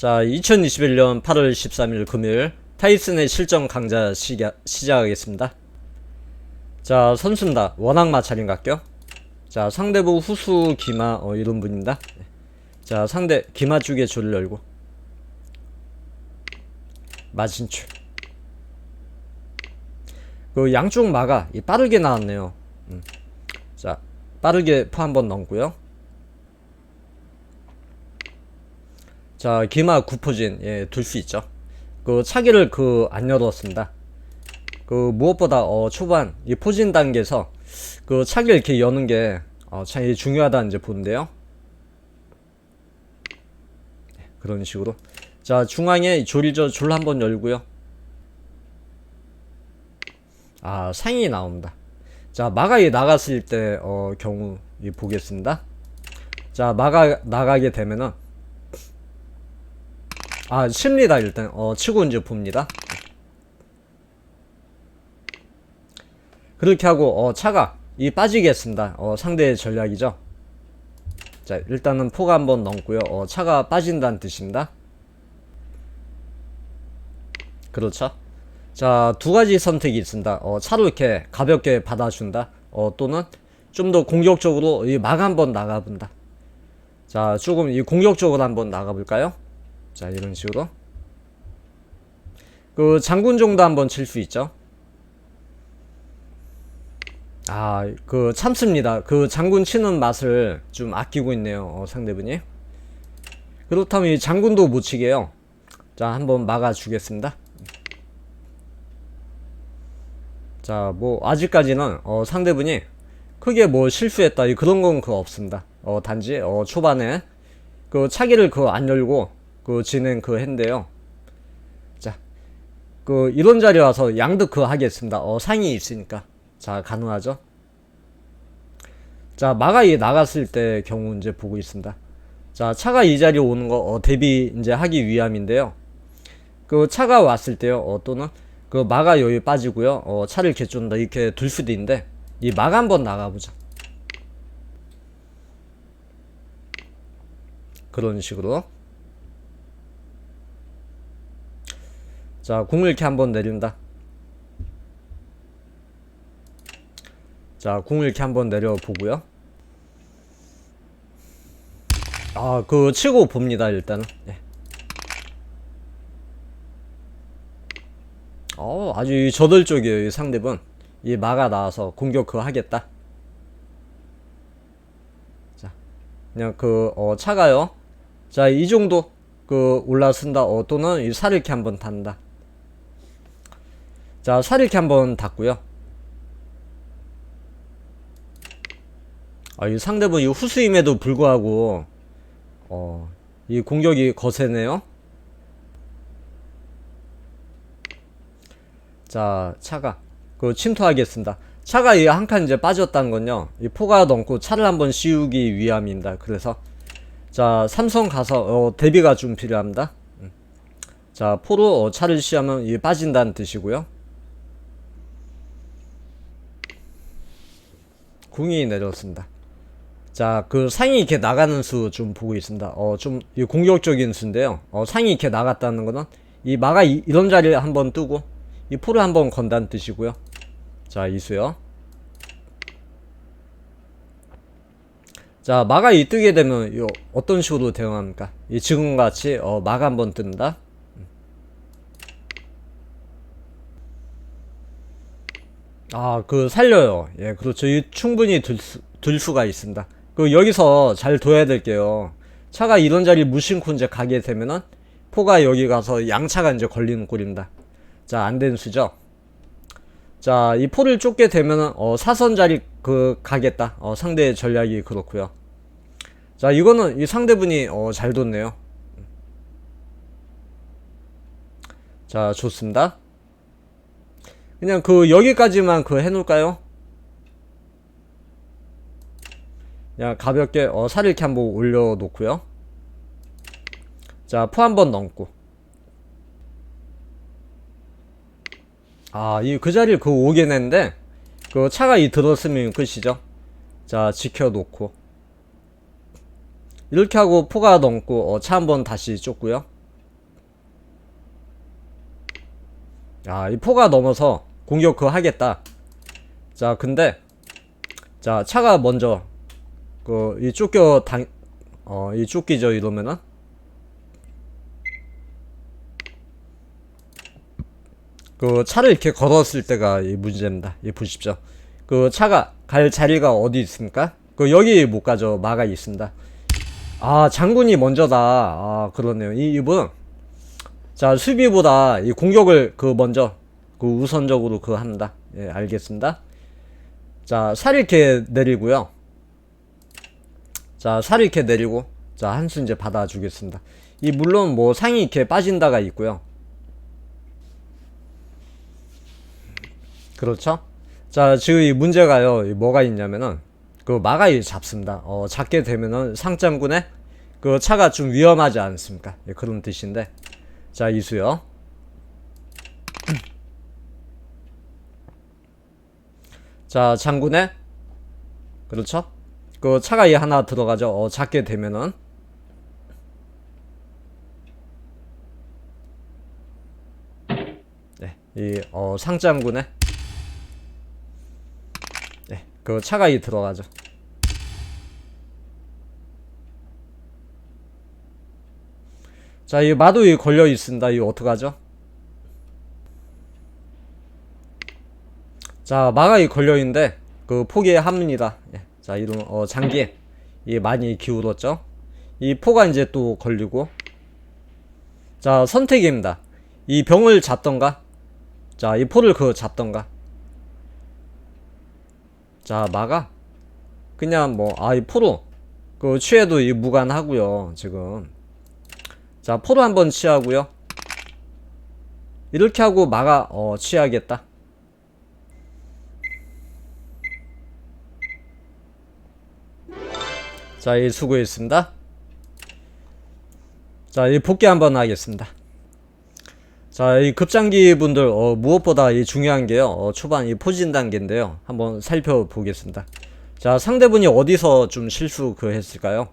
자, 2021년 8월 13일 금요일 타이슨의 실전 강좌 시가, 시작하겠습니다. 자, 선수입니다. 원악 마찰인 각격. 자, 상대부 후수 기마 어, 이런 분입니다. 자, 상대 기마 쪽에 줄을 열고 마진출. 그 양쪽 마가 이 빠르게 나왔네요. 음. 자, 빠르게 포 한번 넣고요. 자, 기마 구포진 예, 둘 수 있죠. 그 차기를 그 안 열었습니다. 그 무엇보다 어 초반 이 포진 단계에서 그 차기를 이렇게 여는 게 어, 참 중요하다 이제 보는데요. 네, 그런 식으로 자 중앙에 조리저 줄 한번 열고요. 아 상이 나옵니다. 자 마가에 나갔을 때 어, 경우 이 보겠습니다. 자 마가 나가게 되면은 아 칩니다 일단 어 치고 이제 봅니다. 그렇게 하고 어 차가 이 빠지겠습니다. 어 상대의 전략이죠. 자 일단은 포가 한번 넘고요. 어 차가 빠진다는 뜻입니다. 그렇죠. 자 두 가지 선택이 있습니다. 어 차로 이렇게 가볍게 받아준다. 어 또는 좀 더 공격적으로 이 막 한번 나가본다. 자 조금 이 공격적으로 한번 나가볼까요? 자 이런 식으로 그 장군 정도 한번 칠 수 있죠. 아, 그 참습니다. 그 장군 치는 맛을 좀 아끼고 있네요. 어, 상대분이. 그렇다면 이 장군도 못 치게요. 자, 한번 막아 주겠습니다. 자, 뭐 아직까지는 어, 상대분이 크게 뭐 실수했다 이 그런 건 그 없습니다. 어, 단지 어, 초반에 그 차기를 그 안 열고 그 진행 그 했는데요. 자, 그 이런 자리 와서 양득 그 하겠습니다. 어, 상이 있으니까. 자, 가능하죠? 자, 마가 이 나갔을 때 경우 이제 보고 있습니다. 자, 차가 이 자리에 오는 거 어, 대비 이제 하기 위함인데요. 그 차가 왔을 때요, 어, 또는 그 마가 여기 빠지고요, 어, 차를 개쫓는다 이렇게 둘 수도 있는데 이 마가 한번 나가보자. 그런 식으로. 자, 공을 이렇게 한번 내린다. 자, 공을 이렇게 한번 내려보고요. 아, 그 치고 봅니다, 일단은. 예. 어, 아주 이 저돌적이에요, 이 상대분. 이 마가 나와서 공격 그거 하겠다. 자, 그냥 그, 어, 차가요. 자, 이 정도, 그, 올라선다, 어, 또는 이 살을 이렇게 한번 단다. 자, 살을 이렇게 한번 닫고요. 아, 이 상대분 이 후수임에도 불구하고 어, 이 공격이 거세네요. 자, 차가 그 침투하겠습니다. 차가 이 한 칸 이제 빠졌다는 건요. 이 포가 넘고 차를 한번 씌우기 위함입니다. 그래서 자, 삼성 가서 어, 대비가 좀 필요합니다. 음. 자, 포로 어, 차를 씌우면 이 빠진다는 뜻이고요. 궁이 내렸습니다. 자, 그 상이 이렇게 나가는 수 좀 보고 있습니다. 어, 좀이 공격적인 수인데요. 어, 상이 이렇게 나갔다는 거는 이 마가 이, 런 자리에 한번 뜨고 이 포를 한번 건다는 뜻이고요. 자, 이 수요. 자, 마가 이 뜨게 되면 이 어떤 식으로 대응합니까? 이 지금 같이 어, 마가 한번 뜬다. 아, 그 살려요. 예, 그렇죠. 이 충분히 들, 수, 들 수가 있습니다. 그 여기서 잘 둬야 될게요. 차가 이런 자리 무심코 이제 가게 되면은 포가 여기 가서 양차가 이제 걸리는 꼴입니다. 자, 안된 수죠. 자, 이 포를 쫓게 되면은 어, 사선 자리 그 가겠다. 어, 상대의 전략이 그렇고요. 자, 이거는 이 상대분이 어, 잘 뒀네요. 자, 좋습니다. 그냥 그 여기까지만 그 해놓을까요? 그냥 가볍게 어, 살 이렇게 한번 올려놓고요. 자 포 한 번 넘고. 아이 그 자리를 그 오긴 했는데 그 차가 이 들었으면 끝이죠. 자 지켜놓고. 이렇게 하고 포가 넘고 어, 차 한 번 다시 쫓고요. 아이 포가 넘어서 공격 그 하겠다. 자, 근데 자, 차가 먼저 그 이 쫓겨 당 어, 이 쫓기죠 이러면은 그 차를 이렇게 걸었을 때가 이 문제입니다. 이 보십시오. 그 차가 갈 자리가 어디 있습니까? 그 여기 못 가죠. 마가 있습니다. 아 장군이 먼저다. 아 그렇네요. 이 이분 자 수비보다 이 공격을 그 먼저 그 우선적으로 그 합니다. 예 알겠습니다. 자 살 이렇게 내리고요. 자 살 이렇게 내리고 자 한수 이제 받아 주겠습니다. 이 물론 뭐 상이 이렇게 빠진다가 있고요. 그렇죠? 자, 지금 이 문제가요, 이 뭐가 있냐면은, 그 마가이 잡습니다. 어, 잡게 되면은 상장군에 그 차가 좀 위험하지 않습니까? 예, 그런 뜻인데. 자, 이수요. 자, 장군에, 그렇죠? 그 차가 이 하나 들어가죠. 어, 잡게 되면은. 네, 이, 어, 상장군에, 네, 그 차가 이 들어가죠. 자, 이 마도 이 걸려 있습니다. 이거 어떡하죠? 자, 마가 이 걸려 있는데 그 포기에 합니다. 예. 자, 이런 어 장기 이 많이 기울었죠? 이 포가 이제 또 걸리고 자, 선택입니다. 이 병을 잡던가 자, 이 포를 그 잡던가 자, 마가 그냥 뭐 아, 이 포로 그 취해도 이 무관하고요. 지금 자, 포로 한번 취하고요. 이렇게 하고 마가 어 취하겠다. 자, 이 수고했습니다. 자, 이 복귀 한번 하겠습니다. 자, 이 급장기 분들 어, 무엇보다 이 중요한 게요. 어, 초반 이 포진 단계인데요. 한번 살펴보겠습니다. 자, 상대분이 어디서 좀 실수 그 했을까요?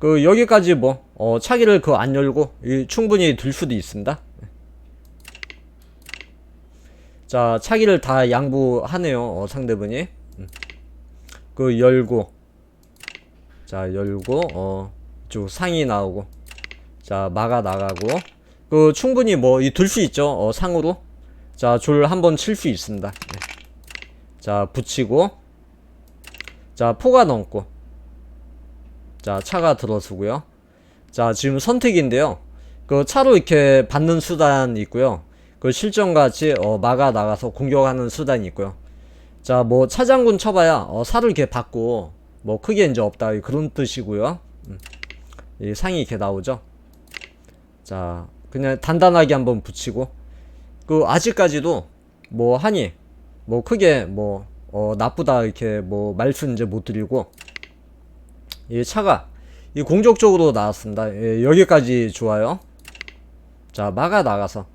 그 여기까지 뭐 어, 차기를 그 안 열고 이 충분히 들 수도 있습니다. 자, 차기를 다 양보하네요. 어, 상대분이. 음. 그 열고 자, 열고 어, 쭉 상이 나오고 자, 마가 나가고 그 충분히 뭐이들수 있죠. 어, 상으로. 자, 줄 한번 칠 수 있습니다. 네. 자, 붙이고 자, 포가 넘고 자, 차가 들어서고요. 자, 지금 선택인데요. 그 차로 이렇게 받는 수단이 있고요. 그 실전같이 어, 막아 나가서 공격하는 수단이 있고요. 자, 뭐 차장군 쳐봐야 어, 살을 이렇게 받고 뭐 크게 이제 없다 그런 뜻이고요. 음. 이 상이 이렇게 나오죠. 자, 그냥 단단하게 한번 붙이고 그 아직까지도 뭐 하니 뭐 크게 뭐 어, 나쁘다 이렇게 뭐 말씀 이제 못 드리고 이 차가 이 공격적으로 나왔습니다. 예, 여기까지 좋아요. 자, 막아 나가서.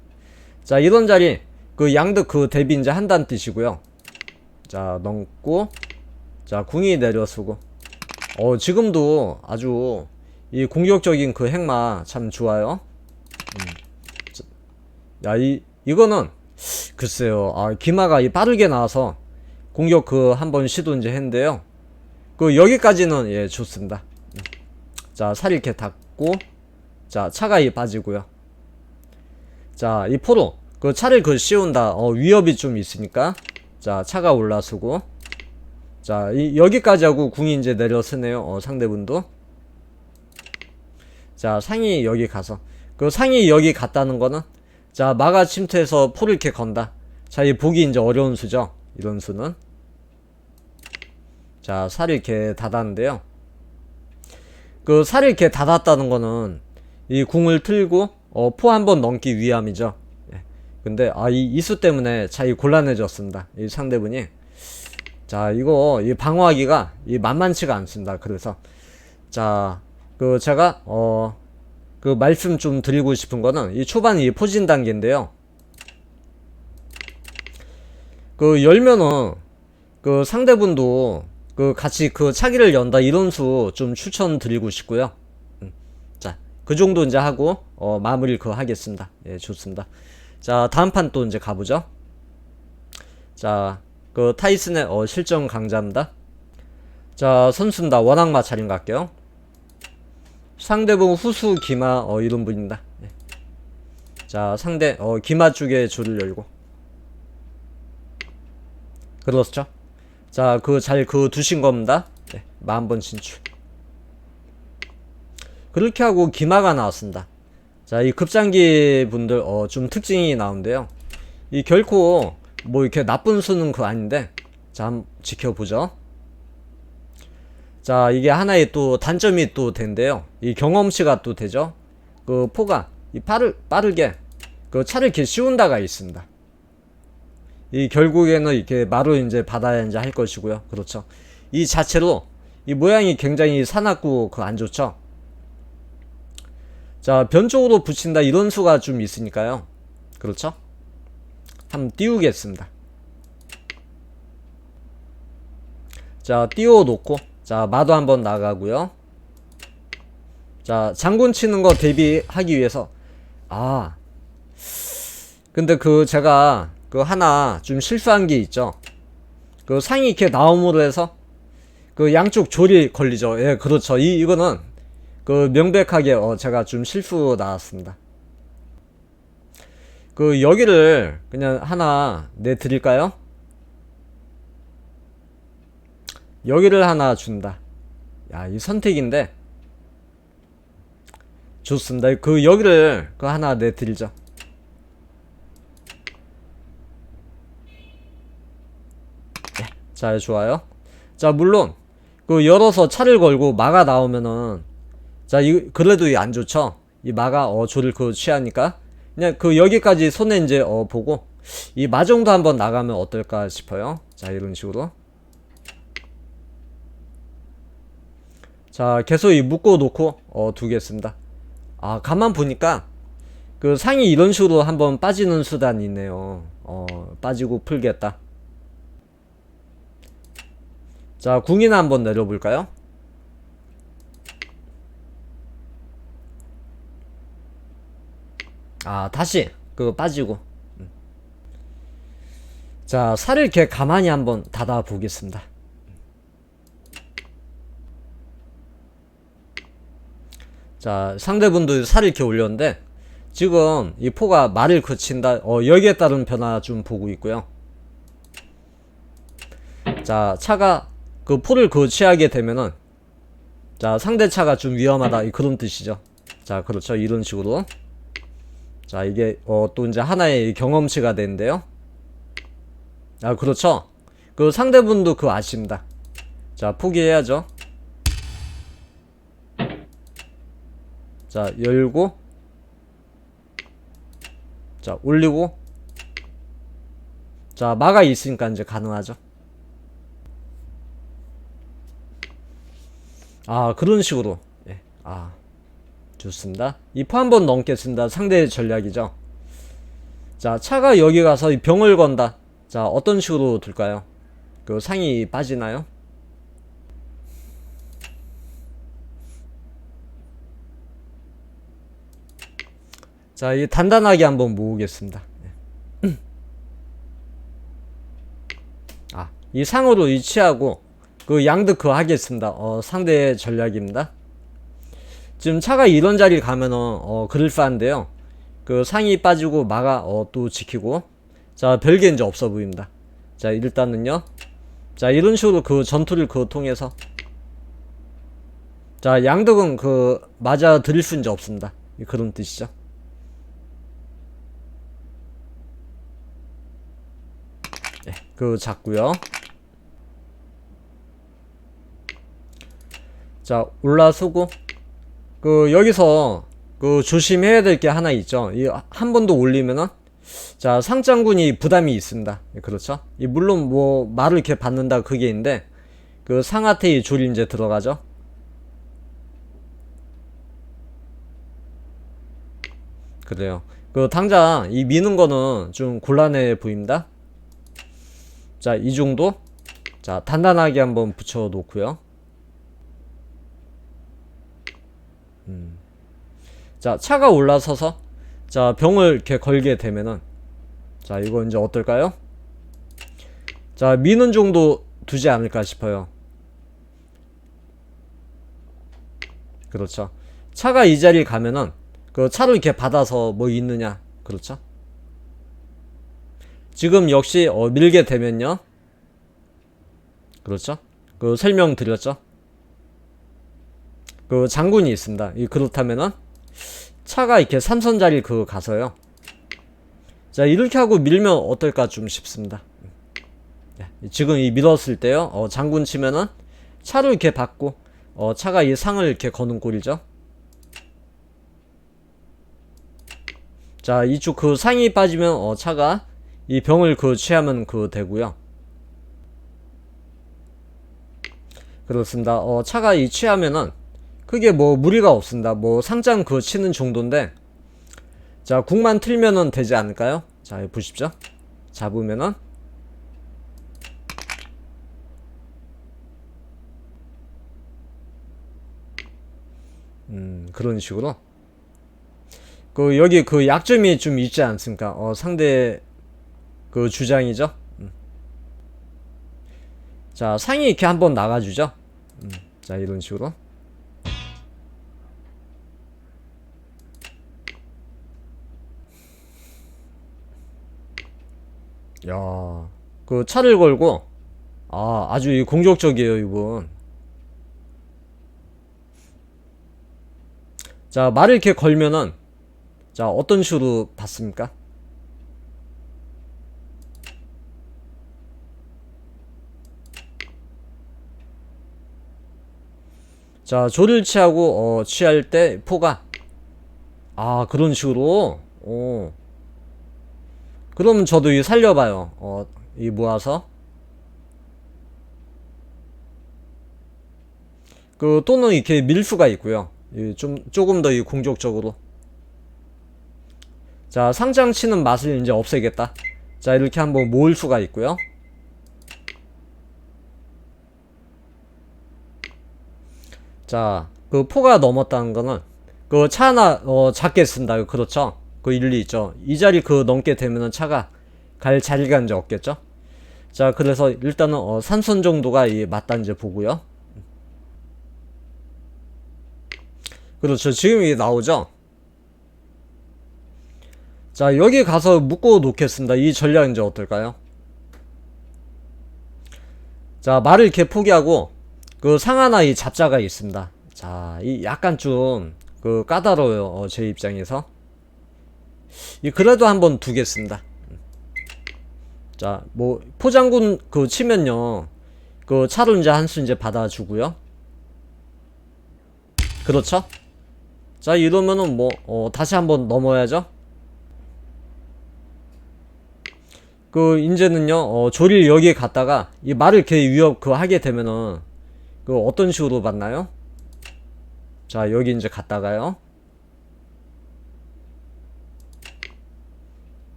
자, 이런 자리, 그 양득 그 대비 이제 한다는 뜻이고요. 자, 넘고. 자, 궁이 내려서고. 어, 지금도 아주 이 공격적인 그 행마 참 좋아요. 음. 자, 야, 이, 이거는, 글쎄요. 아, 기마가 이 빠르게 나와서 공격 그 한 번 시도 이제 했는데요. 그 여기까지는 예 좋습니다. 자, 살 이렇게 닫고 자, 차가 이 빠지고요. 자, 이 포로 그 차를 그 씌운다. 어, 위협이 좀 있으니까 자, 차가 올라서고 자, 이 여기까지 하고 궁이 이제 내려서네요. 어, 상대분도 자, 상이 여기 가서 그 상이 여기 갔다는 거는 자, 마가 침투해서 포를 이렇게 건다. 자, 이 보기 이제 어려운 수죠. 이런 수는 자, 살이 이렇게 닫았는데요. 그 살이 이렇게 닫았다는 거는 이 궁을 틀고 어, 포 한 번 넘기 위함이죠. 예. 근데 아, 이 이수 때문에 차이 곤란해졌습니다. 이 상대분이. 자, 이거 이 방어하기가 이 만만치가 않습니다. 그래서 자, 그 제가 어, 그 말씀 좀 드리고 싶은 거는 이 초반 이 포진 단계인데요. 그 열면은 그 상대분도 그 같이 그 차기를 연다 이런 수 좀 추천드리고 싶고요. 음. 자, 그 정도 이제 하고 어, 마무리를 그 하겠습니다. 예, 좋습니다. 자, 다음 판 또 이제 가보죠. 자, 그 타이슨의 어, 실전 강자입니다. 자, 선수입니다. 원악 마찰인 것 같게요. 상대분 후수 기마 어, 이런 분입니다. 예. 자, 상대 어, 기마 쪽에 줄을 열고. 그렇죠. 자, 그 잘 그 두신 겁니다. 네, 만번 진출. 그렇게 하고 기마가 나왔습니다. 자, 이 급장기 분들 어, 좀 특징이 나오는데요. 이 결코 뭐 이렇게 나쁜 수는 그 아닌데, 자, 한번 지켜보죠. 자, 이게 하나의 또 단점이 또 된대요. 이 경험치가 또 되죠. 그 포가 이 빠르 빠르게 그 차를 이렇게 씌운다가 있습니다. 이 결국에는 이렇게 마루 이제 받아야 이제 할 것이고요. 그렇죠. 이 자체로 이 모양이 굉장히 사납고 그 안 좋죠. 자, 변 쪽으로 붙인다 이런 수가 좀 있으니까요. 그렇죠? 한번 띄우겠습니다. 자, 띄워 놓고 자, 마도 한번 나가고요. 자, 장군 치는 거 대비하기 위해서 아. 근데 그 제가 그 하나 좀 실수한 게 있죠. 그 상이 이렇게 나옴으로 해서 그 양쪽 조리 걸리죠. 예, 그렇죠. 이 이거는 그 명백하게 어 제가 좀 실수 나왔습니다. 그 여기를 그냥 하나 내 드릴까요? 여기를 하나 준다. 야, 이 선택인데 좋습니다. 그 여기를 그 하나 내 드리죠. 네, 자, 좋아요. 자, 물론 그 열어서 차를 걸고 마가 나오면은 자, 이 그래도 이안 좋죠. 이 마가 어 조를 그 취하니까 그냥 그 여기까지 손에 이제 어 보고 이 마 정도 한번 나가면 어떨까 싶어요. 자, 이런 식으로. 자, 계속 이 묶어 놓고 어 두겠습니다. 아, 가만 보니까 그 상이 이런 식으로 한번 빠지는 수단이 있네요. 어, 빠지고 풀겠다. 자, 궁이나 한번 내려볼까요? 아, 다시 그 빠지고. 음. 자, 살을 이렇게 가만히 한번 닫아 보겠습니다. 자, 상대분도 살을 이렇게 올렸는데 지금 이 포가 말을 거친다. 어, 여기에 따른 변화 좀 보고 있고요. 자, 차가 그 포를 거치하게 되면은 자, 상대 차가 좀 위험하다. 이 그런 뜻이죠. 자, 그렇죠. 이런 식으로. 자, 이게 어, 또 이제 하나의 경험치가 되는데요. 아, 그렇죠. 그 상대분도 그 아십니다. 자, 포기해야죠. 자, 열고 자, 올리고 자, 마가 있으니까 이제 가능하죠. 아, 그런 식으로. 예. 아. 좋습니다. 이포 한번 넘겠습니다. 상대 전략이죠. 자, 차가 여기 가서 이 병을 건다. 자, 어떤 식으로 둘까요? 그 상이 빠지나요? 자, 이 단단하게 한번 모으겠습니다. 예. 아, 이 상으로 위치하고 그 양득 그 하겠습니다. 어, 상대의 전략입니다. 지금 차가 이런 자리 가면은 어, 그럴싸한데요. 그 상이 빠지고 마가 어, 또 지키고 자 별게 이제 없어 보입니다. 자 일단은요. 자 이런 식으로 그 전투를 그 통해서 자 양득은 그 맞아 드릴 수 이제 없습니다. 그런 뜻이죠. 네, 그 잡고요. 자 올라서고 그 여기서 그 조심해야 될 게 하나 있죠. 이 한번더 올리면은 자 상장군이 부담이 있습니다. 그렇죠? 이 물론 뭐 말을 이렇게 받는다 그게 있는데 그 상하태의 조리 이제 들어가죠. 그래요. 그 당장 이 미는 거는 좀 곤란해 보입니다. 자, 이 정도. 자, 단단하게 한번 붙여 놓고요. 자, 차가 올라서서 자, 병을 이렇게 걸게 되면은 자, 이거 이제 어떨까요? 자, 미는 정도 두지 않을까 싶어요. 그렇죠. 차가 이 자리 가면은 그 차를 이렇게 받아서 뭐 있느냐. 그렇죠. 지금 역시 어, 밀게 되면요. 그렇죠. 그 설명 드렸죠. 그 장군이 있습니다. 이 그렇다면은 차가 이렇게 삼선 자리 그 가서요. 자 이렇게 하고 밀면 어떨까 좀 싶습니다. 네, 지금 이 밀었을 때요. 어, 장군 치면은 차로 이렇게 받고 어, 차가 이 상을 이렇게 거는 꼴이죠. 자 이쪽 그 상이 빠지면 어, 차가 이 병을 그 취하면 그 되고요. 그렇습니다. 어, 차가 이 취하면은 그게 뭐 무리가 없습니다. 뭐 상장 그 치는 정도인데 자 국만 틀면은 되지 않을까요? 자 여기 보십시오. 잡으면은 음 그런 식으로 그 여기 그 약점이 좀 있지 않습니까? 어 상대 그 주장이죠. 음. 자 상이 이렇게 한번 나가주죠. 음, 자 이런 식으로. 야, 그 차를 걸고 아 아주 이 공격적이에요 이분. 자 말을 이렇게 걸면은 자 어떤 식으로 받습니까? 자 조를 취하고 어, 취할 때 포가 아 그런 식으로 오 그럼 저도 이 살려봐요. 어 이 모아서. 그 또는 이렇게 밀 수가 있고요. 이좀 조금 더 이 공격적으로. 자 상장 치는 맛을 이제 없애겠다. 자 이렇게 한번 모을 수가 있고요. 자, 그 포가 넘었다는 거는 그 차 하나 어, 작게 쓴다. 그렇죠? 그 일리 있죠. 이 자리 그 넘게 되면은 차가 갈 자리가 이제 없겠죠. 자, 그래서 일단은 어, 산선 정도가 이 맞다 이제 보고요. 그렇죠. 지금 이게 나오죠. 자, 여기 가서 묶어 놓겠습니다. 이 전략 이제 어떨까요? 자, 말을 이렇게 포기하고 그 상하나 이 잡자가 있습니다. 자, 이 약간 좀 그 까다로워요. 어, 제 입장에서. 이 그래도 한번 두겠습니다. 자, 뭐 포장군 그 치면요. 그 차로 이제 한 수 이제 받아주고요. 그렇죠? 자, 이러면은 뭐 어, 다시 한번 넘어야죠. 그 이제는요. 어, 조리를 여기에 갔다가 이 말을 이렇게 위협 그 하게 되면은 그 어떤 식으로 받나요? 자 여기 이제 갔다가요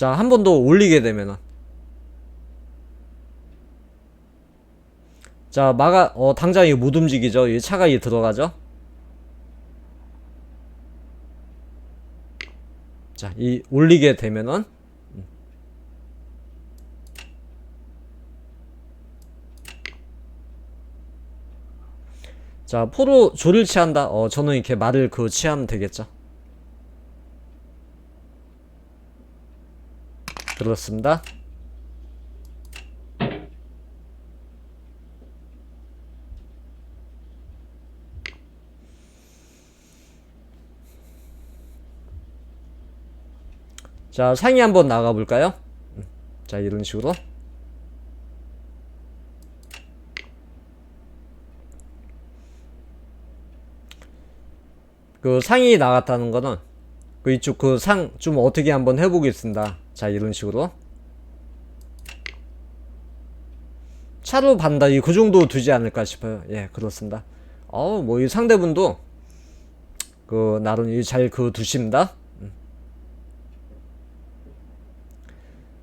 자 한 번 더 올리게 되면은 자 마가 어 당장 이거 못 움직이죠 이 차가 이 들어가죠 자 이 올리게 되면은 자, 포로 조를 취한다. 어, 저는 이렇게 말을 그 취하면 되겠죠. 그렇습니다. 자, 상위 한번 나가 볼까요? 음, 자, 이런 식으로. 그 상이 나갔다는 거는 그 이쪽 그 상 좀 어떻게 한번 해보겠습니다. 자 이런 식으로 차로 반다 이 그 정도 두지 않을까 싶어요. 예 그렇습니다. 어뭐 이 상대분도 그 나름 잘그 두십니다. 음.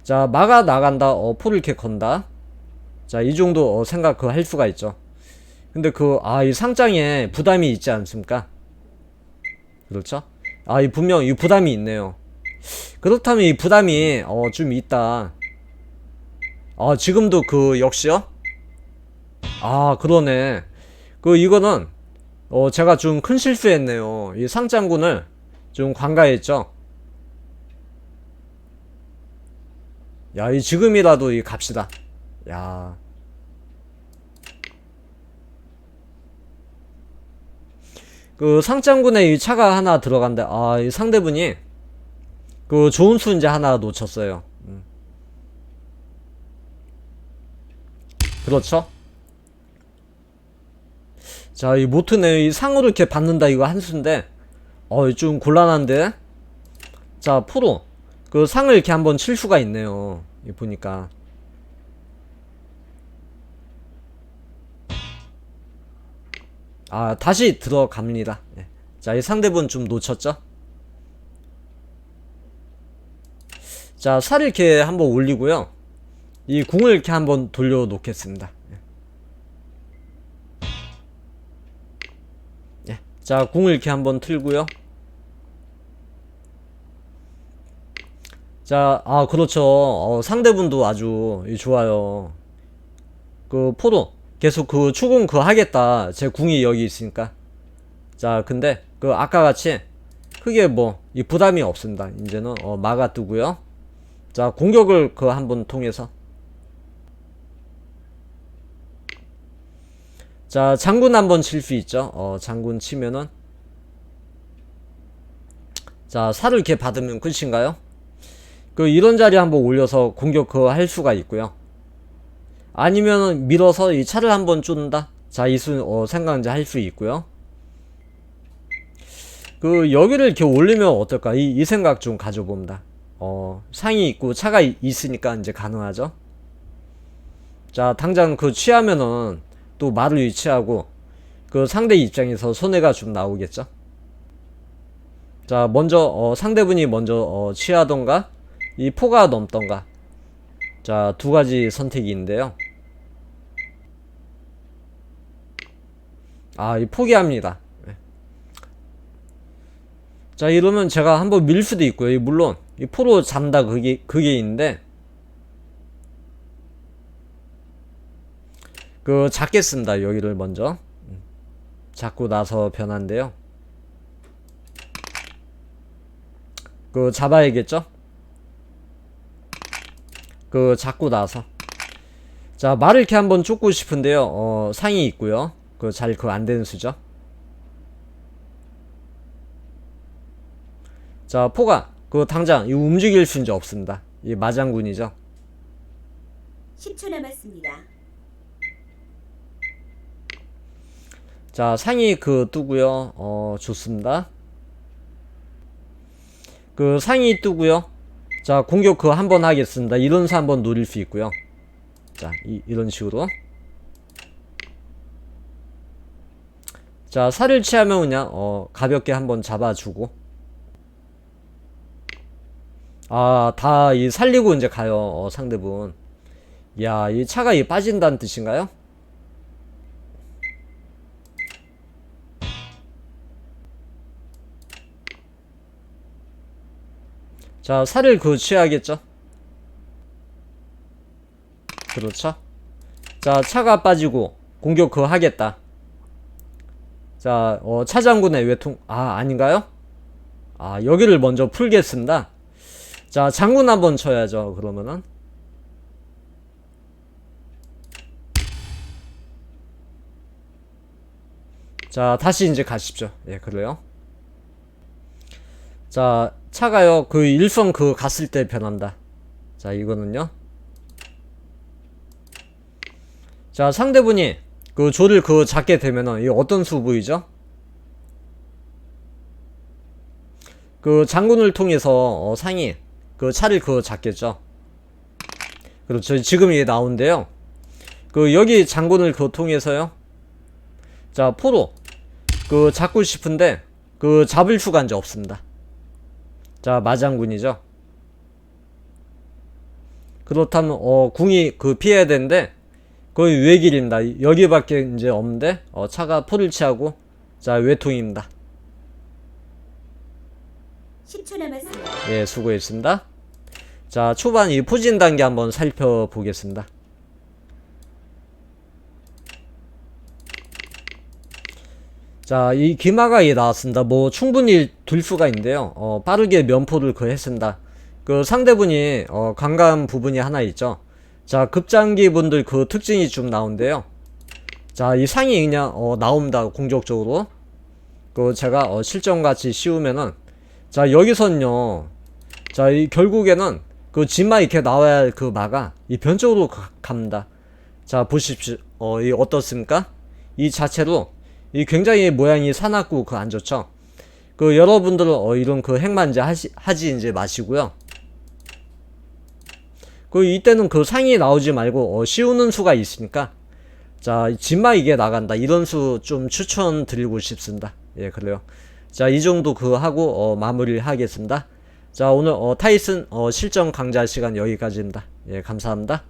자 마가 나간다 어 포를 이렇게 건다 자 이 정도 어, 생각 그 할 수가 있죠 근데 그 아 이 상장에 부담이 있지 않습니까 그렇죠? 아, 이 분명 이 부담이 있네요. 그렇다면 이 부담이 어, 좀 있다. 아, 지금도 그 역시요? 아, 그러네. 그 이거는 어, 제가 좀 큰 실수했네요. 이 상장군을 좀 관가했죠. 야, 이 지금이라도 이 갑시다. 야. 그 상장군에 이 차가 하나 들어간데 아, 이 상대분이 그 좋은 수인제 하나 놓쳤어요. 음. 그렇죠? 자, 이 모트네 이 상으로 이렇게 받는다 이거 한 수인데 어, 좀 곤란한데. 자, 프로 그 상을 이렇게 한번 칠 수가 있네요. 이 보니까. 아, 다시 들어갑니다. 예. 자, 이 상대분 좀 놓쳤죠? 자, 살을 이렇게 한번 올리고요. 이 궁을 이렇게 한번 돌려 놓겠습니다. 예. 예. 자, 궁을 이렇게 한번 틀고요. 자, 아, 그렇죠. 어, 상대분도 아주 이 좋아요. 그 포도 계속 그 추궁 그거 하겠다. 제 궁이 여기 있으니까. 자, 근데 그 아까 같이 크게 뭐 이 부담이 없습니다. 이제는 어, 막아 두고요. 자, 공격을 그 한번 통해서 자, 장군 한 번 칠 수 있죠. 어, 장군 치면은 자, 살을 이렇게 받으면 끝인가요? 그 이런 자리 한번 올려서 공격 그 할 수가 있고요. 아니면 밀어서 이 차를 한번 쫓는다. 자, 이수 어, 생각이제 할수 있고요. 그 여기를 이렇게 올리면 어떨까? 이, 이 생각 좀 가져봅니다. 어, 상이 있고 차가 이, 있으니까 이제 가능하죠. 자, 당장 그 취하면은 또 말을 위치하고 그 상대 입장에서 손해가 좀 나오겠죠. 자, 먼저 어, 상대분이 먼저 어, 취하던가 이 포가 넘던가. 자, 두 가지 선택이 있는데요. 아, 이 포기합니다. 네. 자, 이러면 제가 한번 밀 수도 있고요. 물론 이 포로 잡다 그게 그게 있는데 그 잡겠습니다. 여기를 먼저 음. 잡고 나서 변한데요. 그 잡아야겠죠? 그 잡고 나서 자 말을 이렇게 한번 쫓고 싶은데요. 어 상이 있고요. 그 잘 그 안 되는 수죠. 자 포가 그 당장 이 움직일 수 이제 없습니다. 이 마장군이죠. 10초 남았습니다. 자 상이 그 뜨고요. 어 좋습니다. 그 상이 뜨고요. 자 공격 그 한 번 하겠습니다. 이런 수 한번 노릴 수 있고요. 자 이, 이런 식으로. 자 살을 취하면 그냥 어 가볍게 한번 잡아주고 아, 다 이 살리고 이제 가요. 어, 상대분. 야, 이 차가 이 빠진다는 뜻인가요? 자, 살을 그 취하겠죠? 그렇죠? 자, 차가 빠지고 공격 그 하겠다. 자, 어, 차장군의 외통, 아, 아닌가요? 아, 여기를 먼저 풀겠습니다. 자, 장군 한번 쳐야죠. 그러면은. 자, 다시 이제 가십시오. 예, 그래요. 자, 차가요. 그 일성 그 갔을 때 변한다. 자, 이거는요. 자, 상대분이 그 조를 그 잡게 되면은 이 어떤 수부이죠? 그 장군을 통해서 어, 상이 그 차를 그 잡겠죠. 그렇죠. 지금 이게 나온데요. 그 여기 장군을 그 통해서요. 자 포로 그 잡고 싶은데 그 잡을 수가 이제 없습니다. 자 마장군이죠. 그렇다면 어 궁이 그 피해야 되는데 거의 외길입니다. 여기밖에 이제 없는데 어 차가 포를 취하고 자 외통입니다. 10초 남았습니다. 예, 수고했습니다. 자, 초반 이 포진 단계 한번 살펴보겠습니다. 자, 이 기마가 이 나왔습니다. 뭐 충분히 둘 수가 있는데요. 어, 빠르게 면포를 그 했습니다. 그 상대분이 어, 강간 부분이 하나 있죠. 자, 급장기 분들 그 특징이 좀 나온대요. 자, 이 상이 그냥 어, 나옵니다. 공격적으로. 그 제가 어, 실전같이 씌우면은 자, 여기선요. 자, 이 결국에는 그 진마 이렇게 나와야 그 마가 이 변쪽으로 가- 갑니다. 자, 보십시오. 어, 이 어떻습니까? 이 자체로 이 굉장히 모양이 사납고 그 안 좋죠. 그 여러분들은 어, 이런 그 이제 하시, 하지 이제 마시고요. 그 이때는 그 상이 나오지 말고 어, 씌우는 수가 있으니까 자 진마 이게 나간다 이런 수 좀 추천드리고 싶습니다. 예 그래요. 자 이 정도 그 하고 어, 마무리를 하겠습니다. 자 오늘 어, 타이슨 어, 실전 강좌 시간 여기까지입니다. 예 감사합니다.